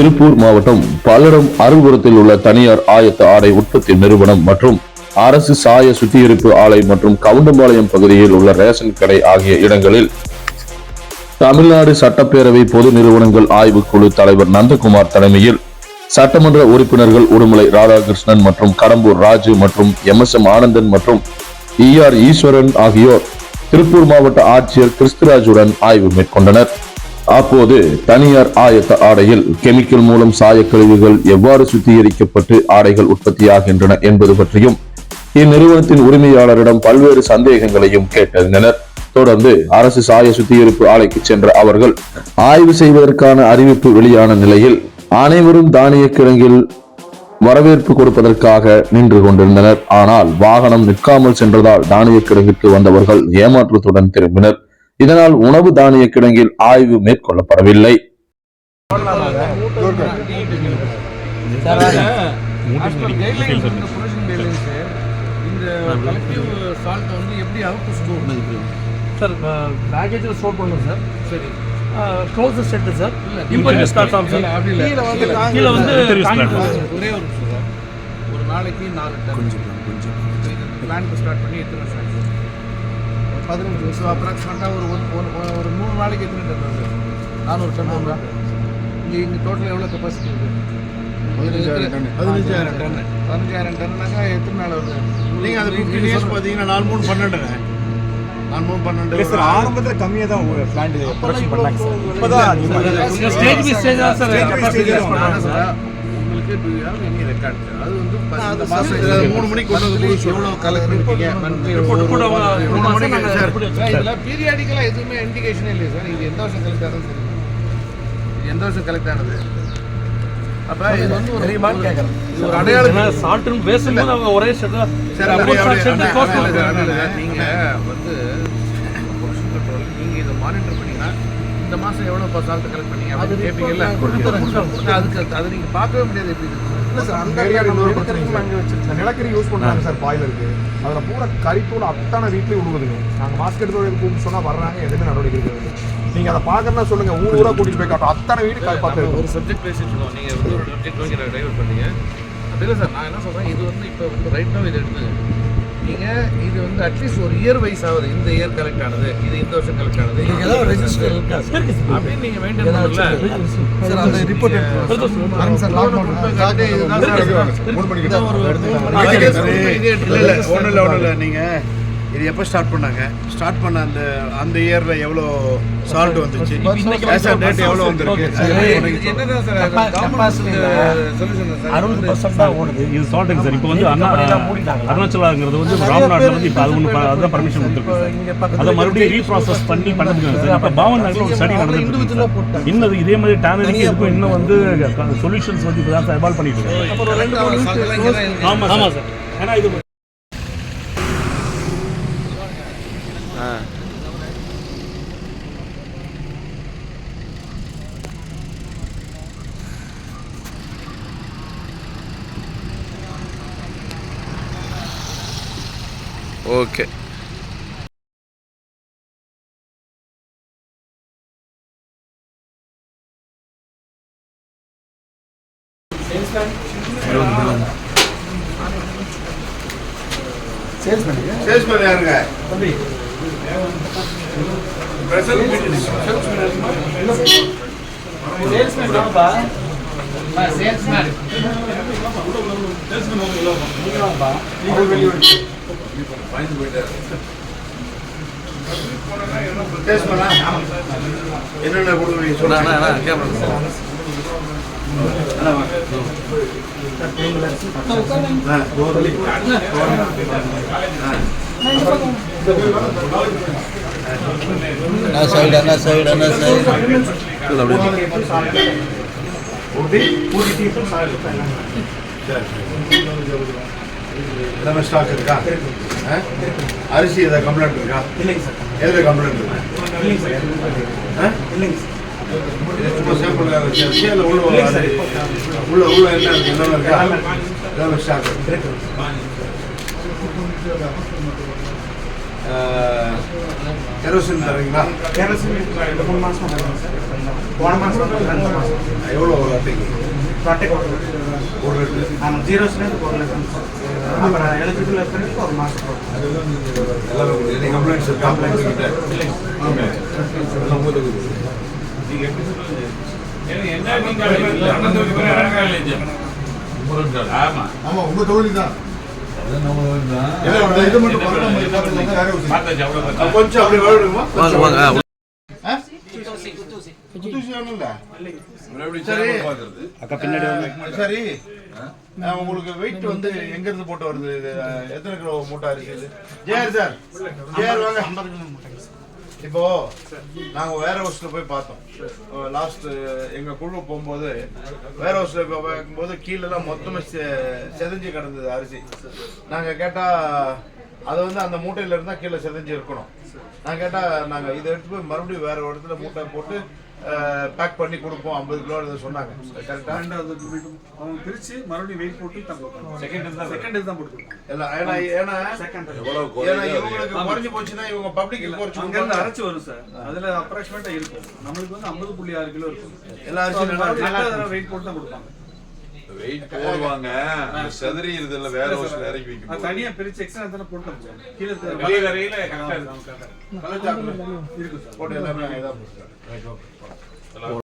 திருப்பூர் மாவட்டம் பல்லடம் அருள்புரத்தில் உள்ள தனியார் ஆயத்த ஆடை உற்பத்தி நிறுவனம் மற்றும் அரசு சாய சுத்திகரிப்பு ஆலை மற்றும் கவுண்டம்பாளையம் பகுதியில் உள்ள ரேஷன் கடை ஆகிய இடங்களில் தமிழ்நாடு சட்டப்பேரவை பொது நிறுவனங்கள் ஆய்வுக்குழு தலைவர் நந்தகுமார் தலைமையில் சட்டமன்ற உறுப்பினர்கள் உடுமலை ராதாகிருஷ்ணன் மற்றும் கடம்பூர் ராஜு மற்றும் எம் எஸ் எம் ஆனந்தன் மற்றும் இ ஆர் ஈஸ்வரன் ஆகியோர் திருப்பூர் மாவட்ட ஆட்சியர் கிறிஸ்துராஜுடன் ஆய்வு மேற்கொண்டனர். அப்போது தனியார் ஆயத்த ஆடையில் கெமிக்கல் மூலம் சாயக்கழிவுகள் எவ்வாறு சுத்திகரிக்கப்பட்டு ஆடைகள் உற்பத்தியாகின்றன என்பது பற்றியும் இந்நிறுவனத்தின் உரிமையாளரிடம் பல்வேறு சந்தேகங்களையும் கேட்டறிந்தனர். தொடர்ந்து அரசு சாய சுத்திகரிப்பு ஆலைக்கு சென்ற அவர்கள் ஆய்வு செய்வதற்கான அறிவிப்பு வெளியான நிலையில் அனைவரும் தானிய கிழங்கில் வரவேற்பு கொடுப்பதற்காக நின்று கொண்டிருந்தனர். ஆனால் வாகனம் நிற்காமல் சென்றதால் தானிய கிடங்கிற்கு வந்தவர்கள் ஏமாற்றத்துடன் திரும்பினர். இதனால் உணவு தானிய கிடங்கில் ஆய்வு மேற்கொள்ளப்படவில்லை? சார் பேக்கேஜில் ஸ்டோர் பண்ணுவோம் சார் சரி. க்ளோஸ் செட்டு சார் இல்ல, இம்போர்ட் பிளாட்ஃபார்ம் சார் இல்ல, அப்படி இல்ல. கீழ வந்து கீழ. தாங்க- கீழே வந்து ஒரே தாங்கி- ஒரு நிமிஷம் சார். ஒரு நாளைக்கு நாலு டன் பிளான் ஸ்டார்ட் பண்ணி எத்தனை வருஷம் பதினஞ்சு ஸோ அப்ராக்சிமேட்டாக ஒரு ஒரு- ஒரு மூணு நாளைக்கு எத்தனை டன் வருது? நானூறு டன் வருதா? இங்கே இங்கே டோட்டல் எவ்வளோ கெப்பாசிட்டி இருக்குது பதினஞ்சாயிரம் டன். பதினஞ்சாயிரம் டன். பதினஞ்சாயிரம் டன்னாக்கா எத்தனை நாள் வருது? நீங்க அது ஃபிஃப்டீன் இயர்ஸ் பார்த்தீங்கன்னா நாலு மூணு பன்னெண்டுங்க நாலு மூணு பன்னெண்டு. சார் ஆரம்பத்துல கம்மியா தான் பிளான்ட் ப்ரொடக்ஷன் பண்ணாங்க சார் இப்பதான் ஸ்டேஜ் பை ஸ்டேஜ் தான் சார் அது வந்து மாசம் மூணு மணிக்கு கொண்டு வந்து எவ்வளோ கலெக்ட் பண்ணிருக்கீங்க monthly மூணு மணிக்கு சார் எதுவுமே இண்டிகேஷனே இல்லையா சார் இது எந்த வருஷம் கலெக்ட் ஆனது எந்த வருஷம் கலெக்ட் ஆனது அப்ப இது வந்து ஒரு இது ஒரு அடையாளம் சால்ட்னு பேசும்போது அவங்க ஒரே ஷெட் சார் அப்படியே, நீங்க வந்து pollution நீங்க இதை மானிட்டர் பண்ணீங்கன்னா இந்த மாசம் எவ்வளவு சால்ட் கலெக்ட் பண்ணீங்க? அப்படின்னு கேட்பீங்கல்ல அதுக்கு அது நீங்க பார்க்கவே முடியாது எப்படி. இல்ல சார் அந்த நிலக்கரிக்கு நாங்க வச்சிருக்கோம். நிலக்கரி யூஸ் பண்றாங்க சார் பாய்லருக்கு அதுல பூரா கறித்தூள் அத்தனை வீட்லயும் விழுகுதுங்க நாங்க மாஸ்க் எடுத்து கூப்பிட்டு சொன்னா வர்றாங்க எதுவுமே நடவடிக்கை எடுக்கிறது நீங்க அதை பாக்கறதா சொல்லுங்க ஊர் ஊரா கூட்டிட்டு போய் காட்டும் அத்தனை வீடு பார்த்து ஒரு சப்ஜெக்ட் பேசிட்டு இருக்கோம். நீங்க வந்து ஒரு சப்ஜெக்ட் நோக்கி டைவர்ட் பண்ணீங்க. அப்படி இல்லை சார் நான் என்ன சொல்றேன் இது வந்து இப்போ வந்து ரைட் நோ இது எடுத்து நீங்க இது வந்து அட்லீஸ்ட் ஒரு இயர் வைஸ் ஆகுது இந்த இயர் கலெக்ட் ஆனது இது இந்த வருஷம் கலெக்ட் ஆனது. ரெஜிஸ்டர் அப்படின்னு நீங்க மெயின்டைன் பண்ணல சார் அந்த ரிப்போர்ட் எடுத்து சார் லாக் இல்ல இல்ல ஒன்றும் இல்லை ஒன்றும் இல்லை நீங்கள் இது எப்போ ஸ்டார்ட் பண்ணாங்க? ஸ்டார்ட் பண்ண அந்த அந்த இயரில் எவ்வளோ சால்ட் வந்துச்சு? ரேட் எவ்வளோ வந்திருக்கு? என்னதான் சார் கவர்மெண்ட் சொல்யூஷன் சார் அறுபது பர்சன்ட் தான் ஓடுது. இது சால்ட்டுங்க சார் இப்போ வந்து அண்ணா அருணாச்சலாங்கிறது வந்து ராம்நாட்டில் வந்து இப்போ அது ஒன்று அதுதான் பர்மிஷன் கொடுத்துருக்கு அதை மறுபடியும் ரீப்ராசஸ் பண்ணி பண்ணுறதுக்கு சார் இப்போ பாவன் நகரில் ஒரு ஸ்டடி நடந்துட்டு இன்னும் இதே மாதிரி டேனரிக்கு இதுக்கும் இன்னும் வந்து சொல்யூஷன்ஸ் வந்து இப்போ தான் சார் எவால்வ் பண்ணிட்டு இருக்காங்க. ஆமாம் ஆமாம் சார் ஏன்னா இது ஓகே சேல்ஸ்மேன் யாருங்க? சேல்ஸ்மேனா. என்னென்ன கொடுக்குறீங்க? சொல்லுங்க எல்லாமே ஸ்டாக் இருக்கா? ஆ? அரிசி ஏதாவது கம்ப்ளைண்ட் இருக்கா? இல்லைங்க சார். எதில் கம்ப்ளைண்ட் இருக்கு? இல்லைங்க சார்? இல்லைங்க சார். சும்மா சாம்பிள் உள்ள உள்ள உள்ள என்ன இருக்கு? என்னென்ன இருக்கா? எல்லாமே ஸ்டாக் இருக்கு. கெரோசின் தரீங்களா? ரெண்டு மூணு சார். போன மாசம் வந்து ரெண்டு மாசம். எவ்வளோ ஒரு போட்டு ஒரு லிட்டரு ஆமாம் ஜீரோஸ்லேருந்து ஒரு லிட்டர் சார் அப்புறம் எலிஜிபிள் இருக்கிறதுக்கு ஒரு மாதம் போடுறோம் எல்லாமே. நீங்க கம்ப்ளைண்ட்ஸ் கம்ப்ளைண்ட்ஸ் கிட்ட எல்லாம் போதும் நீங்க எப்படி சொல்லுங்க ஆமா உங்க தொழில் தான். இது மட்டும் பண்ணாம இருந்தா வேற ஒரு விஷயம். கொஞ்சம் அப்படி விளையாடுமா வாங்க வாங்க குத்தூசி வேணும்ல சரி. அக்கா பின்னாடி வந்து சரி. அஹ் உங்களுக்கு வெயிட் வந்து எங்க இருந்து போட்டு வருது? எத்தனை கிலோ மூட்டை அரிசி இது? JR sir. ஜேஆர் வாங்க. இப்போ நாங்க வேற ஹவுஸ்ல போய் பார்த்தோம். லாஸ்ட் எங்க குழு போகும்போது வேற ஹவுஸ்ல போய் பார்க்கும்போது கீழே எல்லாம் மொத்தமா செ- செதஞ்சு கிடந்தது அரிசி. நாங்க கேட்டா அது வந்து அந்த மூட்டையில இருந்தா கீழே செதஞ்சு இருக்கணும். நான் கேட்டா நாங்க இதை எடுத்து போய் மறுபடியும் வேற ஒரு இடத்துல மூட்டை போட்டு பேக் பண்ணி கொடுப்போம் ஐம்பது கிலோ சொன்னாங்க. கரெக்டா ரெண்டாவது மீண்டும் அவங்க பிரிச்சு மறுபடியும் வெயிட் போட்டு செகண்ட் தான் செகண்ட் தான் போட்டுருக்காங்க எல்லாம் ஏன்னா ஏன்னா செகண்ட் ஏன்னா இவங்களுக்கு குறைஞ்சு போச்சுன்னா இவங்க பப்ளிக் குறைச்சு அங்க இருந்து கொடுப்பாங்க. அரைச்சு வரும் சார். அதுல அப்ராக்சிமேட்டா இருக்கும். நம்மளுக்கு வந்து ஐம்பது புள்ளி ஆறு கிலோ இருக்கும். எல்லா அரிசியும். வெயிட் போட்டு தான் கொடுப்பாங்க. வெயிட் போடுவாங்க. செதறி இதுல வேற ஒரு இறக்கி வைக்கும் தனியா பிரிச்சு எக்ஸ்ட்ரா தானே போட்டு தான் போடுவாங்க. கீழே வெளியே வரையில correct ஆ இருக்கும் கள்ளச்சாக்குல இருக்கு சார். போட்டு எல்லாமே இதாக போட்டு